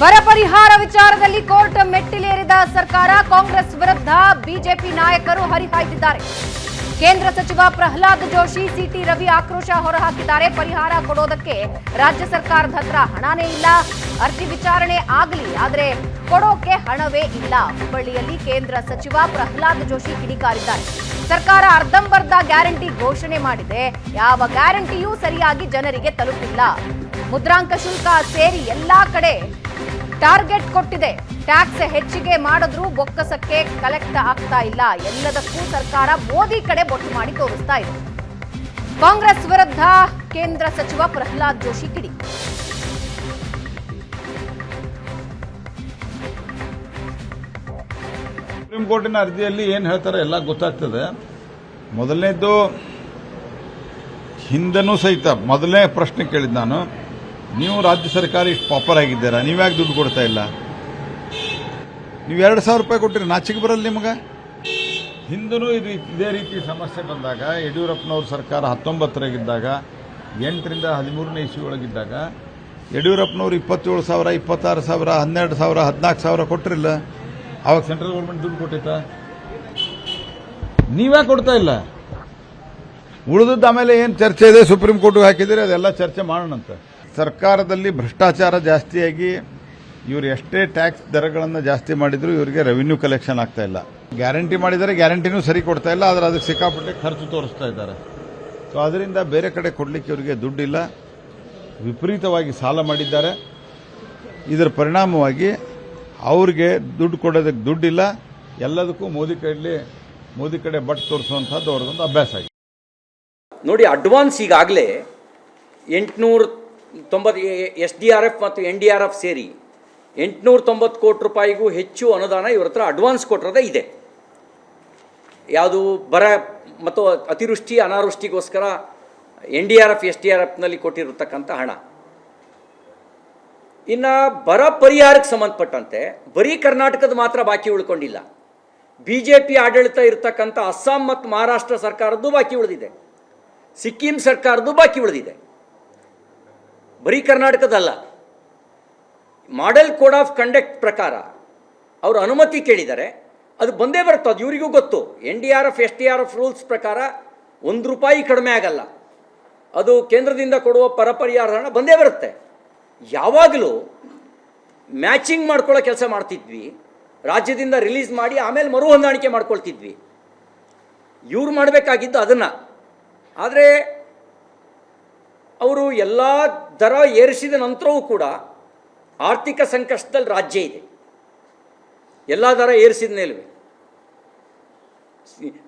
ಬರ ಪರಿಹಾರ ವಿಚಾರದಲ್ಲಿ ಕೋರ್ಟ್ ಮೆಟ್ಟಿಲೇರಿದ ಸರ್ಕಾರ, ಕಾಂಗ್ರೆಸ್ ವಿರುದ್ಧ ಬಿಜೆಪಿ ನಾಯಕರು ಹರಿಹಾಯ್ದಿದ್ದಾರೆ. ಕೇಂದ್ರ ಸಚಿವ ಪ್ರಹ್ಲಾದ್ ಜೋಶಿ ಸಿಟಿ ರವಿ ಆಕ್ರೋಶ ಹೊರಹಾಕಿದ್ದಾರೆ. ಪರಿಹಾರ ಕೊಡೋದಕ್ಕೆ ರಾಜ್ಯ ಸರ್ಕಾರದ ಹತ್ರ ಹಣನೇ ಇಲ್ಲ. ಅರ್ಜಿ ವಿಚಾರಣೆ ಆಗಲಿ, ಆದರೆ ಕೊಡೋಕೆ ಹಣವೇ ಇಲ್ಲ. ಹುಬ್ಬಳ್ಳಿಯಲ್ಲಿ ಕೇಂದ್ರ ಸಚಿವ ಪ್ರಹ್ಲಾದ್ ಜೋಶಿ ಕಿಡಿಕಾರಿದ್ದಾರೆ. ಸರ್ಕಾರ ಅರ್ಧಂಬರ್ಧ ಗ್ಯಾರಂಟಿ ಘೋಷಣೆ ಮಾಡಿದೆ. ಯಾವ ಗ್ಯಾರಂಟಿಯೂ ಸರಿಯಾಗಿ ಜನರಿಗೆ ತಲುಪಿಲ್ಲ. ಮುದ್ರಾಂಕ ಶುಲ್ಕ ಸೇರಿ ಎಲ್ಲಾ ಕಡೆ ಟಾರ್ಗೆಟ್ ಕೊಟ್ಟಿದೆ. ಟ್ಯಾಕ್ಸ್ ಹೆಚ್ಚಿಗೆ ಮಾಡಿದ್ರೂ ಬೊಕ್ಕಸಕ್ಕೆ ಕಲೆಕ್ಟ್ ಆಗ್ತಾ ಇಲ್ಲ. ಎಲ್ಲದಕ್ಕೂ ಸರ್ಕಾರ ಮೋದಿ ಕಡೆ ಬೊಟ್ಟು ಮಾಡಿ ತೋರಿಸ್ತಾ ಇದೆ. ಕಾಂಗ್ರೆಸ್ ವಿರುದ್ಧ ಕೇಂದ್ರ ಸಚಿವ ಪ್ರಹ್ಲಾದ್ ಜೋಶಿ ಕಿಡಿ. ಸುಪ್ರೀಂ ಕೋರ್ಟಿನ ಅರ್ಜಿಯಲ್ಲಿ ಏನು ಹೇಳ್ತಾರೆ ಎಲ್ಲ ಗೊತ್ತಾಗ್ತದೆ. ಮೊದಲನೇದ್ದು ಹಿಂದನೂ ಸಹಿತ ಮೊದಲನೇ ಪ್ರಶ್ನೆ ಕೇಳಿದ್ದು ನಾನು. ನೀವು ರಾಜ್ಯ ಸರ್ಕಾರ ಇಷ್ಟು ಪಾಪರ್ ಆಗಿದ್ದೀರಾ? ನೀವ್ಯಾಕೆ ದುಡ್ಡು ಕೊಡ್ತಾ ಇಲ್ಲ? ನೀವು ಎರಡು ಸಾವಿರ ರೂಪಾಯಿ ಕೊಟ್ಟಿರಿ, ನಾಚಿಕೆ ಬರಲ್ಲ ನಿಮಗೆ? ಹಿಂದೂ ಇದು ಇದೇ ರೀತಿ ಸಮಸ್ಯೆ ಬಂದಾಗ, ಯಡಿಯೂರಪ್ಪನವ್ರ ಸರ್ಕಾರ ಹತ್ತೊಂಬತ್ತರಾಗಿದ್ದಾಗ, ಎಂಟರಿಂದ ಹದಿಮೂರನೇ ಇಸ್ವಿ ಒಳಗಿದ್ದಾಗ ಯಡಿಯೂರಪ್ಪನವ್ರು ಇಪ್ಪತ್ತೇಳು ಸಾವಿರ, ಇಪ್ಪತ್ತಾರು ಸಾವಿರ, ಹನ್ನೆರಡು ಸಾವಿರ, ಹದಿನಾಲ್ಕು ಸಾವಿರ ಕೊಟ್ಟಿರಲಿಲ್ಲ. ಅವಾಗ ಸೆಂಟ್ರಲ್ ಗೌರ್ಮೆಂಟ್ ದುಡ್ಡು ಕೊಟ್ಟಿತ್ತ? ನೀವೇ ಕೊಡ್ತಾ ಇಲ್ಲ? ಉಳಿದದ್ದು ಆಮೇಲೆ ಏನು ಚರ್ಚೆ ಇದೆ, ಸುಪ್ರೀಂ ಕೋರ್ಟ್ಗೆ ಹಾಕಿದರೆ ಅದೆಲ್ಲ ಚರ್ಚೆ ಮಾಡೋಣಂತೆ. ಸರ್ಕಾರದಲ್ಲಿ ಭ್ರಷ್ಟಾಚಾರ ಜಾಸ್ತಿಯಾಗಿ ಇವರು ಎಷ್ಟೇ ಟ್ಯಾಕ್ಸ್ ದರಗಳನ್ನು ಜಾಸ್ತಿ ಮಾಡಿದ್ರು ಇವರಿಗೆ ರೆವಿನ್ಯೂ ಕಲೆಕ್ಷನ್ ಆಗ್ತಾ ಇಲ್ಲ. ಗ್ಯಾರಂಟಿ ಮಾಡಿದರೆ ಗ್ಯಾರಂಟಿನೂ ಸರಿ ಕೊಡ್ತಾ ಇಲ್ಲ, ಆದರೆ ಅದಕ್ಕೆ ಸಿಕ್ಕಾಪಟ್ಟೆ ಖರ್ಚು ತೋರಿಸ್ತಾ ಇದ್ದಾರೆ. ಸೊ ಅದರಿಂದ ಬೇರೆ ಕಡೆ ಕೊಡಲಿಕ್ಕೆ ಇವರಿಗೆ ದುಡ್ಡಿಲ್ಲ. ವಿಪರೀತವಾಗಿ ಸಾಲ ಮಾಡಿದ್ದಾರೆ. ಇದರ ಪರಿಣಾಮವಾಗಿ ಅವ್ರಿಗೆ ದುಡ್ಡು ಕೊಡೋದಕ್ಕೆ ದುಡ್ಡಿಲ್ಲ. ಎಲ್ಲದಕ್ಕೂ ಮೋದಿ ಕೈಲಿ, ಮೋದಿ ಕಡೆ ಬಟ್ ತೋರಿಸುವಂಥದ್ದು ಅವ್ರದ್ದೊಂದು ಅಭ್ಯಾಸ ಆಗಿದೆ. ನೋಡಿ ಅಡ್ವಾನ್ಸ್ ಈಗಾಗಲೇ ಎಂಟುನೂರ ತೊಂಬತ್ತು ಎಸ್ ಡಿ ಆರ್ ಎಫ್ ಮತ್ತು ಎನ್ ಡಿ ಆರ್ ಎಫ್ ಸೇರಿ ಎಂಟುನೂರ ತೊಂಬತ್ತು ಕೋಟಿ ರೂಪಾಯಿಗೂ ಹೆಚ್ಚು ಅನುದಾನ ಇವ್ರ ಹತ್ರ ಅಡ್ವಾನ್ಸ್ ಕೊಟ್ಟಿರೋದೇ ಇದೆ. ಯಾವುದು ಬರ ಮತ್ತು ಅತಿವೃಷ್ಟಿ, ಅನಾವೃಷ್ಟಿಗೋಸ್ಕರ N D R F, S D R ಎಫ್ನಲ್ಲಿ ಕೊಟ್ಟಿರತಕ್ಕಂಥ ಹಣ. ಇನ್ನು ಬರ ಪರಿಹಾರಕ್ಕೆ ಸಂಬಂಧಪಟ್ಟಂತೆ ಬರೀ ಕರ್ನಾಟಕದ ಮಾತ್ರ ಬಾಕಿ ಉಳ್ಕೊಂಡಿಲ್ಲ. ಬಿ ಜೆ ಪಿ ಆಡಳಿತ ಇರತಕ್ಕಂಥ ಅಸ್ಸಾಂ ಮತ್ತು ಮಹಾರಾಷ್ಟ್ರ ಸರ್ಕಾರದ್ದು ಬಾಕಿ ಉಳಿದಿದೆ. ಸಿಕ್ಕಿಂ ಸರ್ಕಾರದ್ದು ಬಾಕಿ ಉಳಿದಿದೆ. ಬರೀ ಕರ್ನಾಟಕದಲ್ಲ. ಮಾಡೆಲ್ ಕೋಡ್ ಆಫ್ ಕಂಡಕ್ಟ್ ಪ್ರಕಾರ ಅವರು ಅನುಮತಿ ಕೇಳಿದ್ದಾರೆ ಅದು ಬಂದೇ ಬರುತ್ತೆ ಅದು ಇವರಿಗೂ ಗೊತ್ತು. N D R F S T R F rules ಪ್ರಕಾರ ಒಂದು ರೂಪಾಯಿ ಕಡಿಮೆ ಆಗಲ್ಲ. ಅದು ಕೇಂದ್ರದಿಂದ ಕೊಡುವ ಪರಪರಿಹಾರ ಹಣ ಬಂದೇ ಬರುತ್ತೆ. ಯಾವಾಗಲೂ ಮ್ಯಾಚಿಂಗ್ ಮಾಡ್ಕೊಳ್ಳೋ ಕೆಲಸ ಮಾಡ್ತಿದ್ವಿ. ರಾಜ್ಯದಿಂದ ರಿಲೀಸ್ ಮಾಡಿ ಆಮೇಲೆ ಮರು ಹೊಂದಾಣಿಕೆ ಮಾಡ್ಕೊಳ್ತಿದ್ವಿ. ಇವ್ರು ಮಾಡಬೇಕಾಗಿದ್ದು ಅದನ್ನು. ಆದರೆ ಅವರು ಎಲ್ಲ ದರ ಏರಿಸಿದ ನಂತರವೂ ಕೂಡ ಆರ್ಥಿಕ ಸಂಕಷ್ಟದಲ್ಲಿ ರಾಜ್ಯ ಇದೆ. ಎಲ್ಲ ದರ ಏರಿಸಿದ ಮೇಲೂ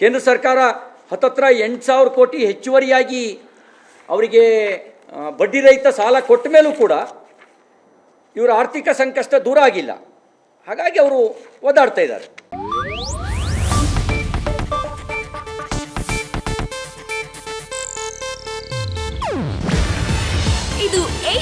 ಕೇಂದ್ರ ಸರ್ಕಾರ ಹತ್ತತ್ರ ಎಂಟು ಸಾವಿರ ಕೋಟಿ ಹೆಚ್ಚುವರಿಯಾಗಿ ಅವರಿಗೆ ಬಡ್ಡಿ ರಹಿತ ಸಾಲ ಕೊಟ್ಟ ಮೇಲೂ ಕೂಡ ಇವರ ಆರ್ಥಿಕ ಸಂಕಷ್ಟ ದೂರ ಆಗಿಲ್ಲ. ಹಾಗಾಗಿ ಅವರು ಓದಾಡ್ತಾ ಇದ್ದಾರೆ.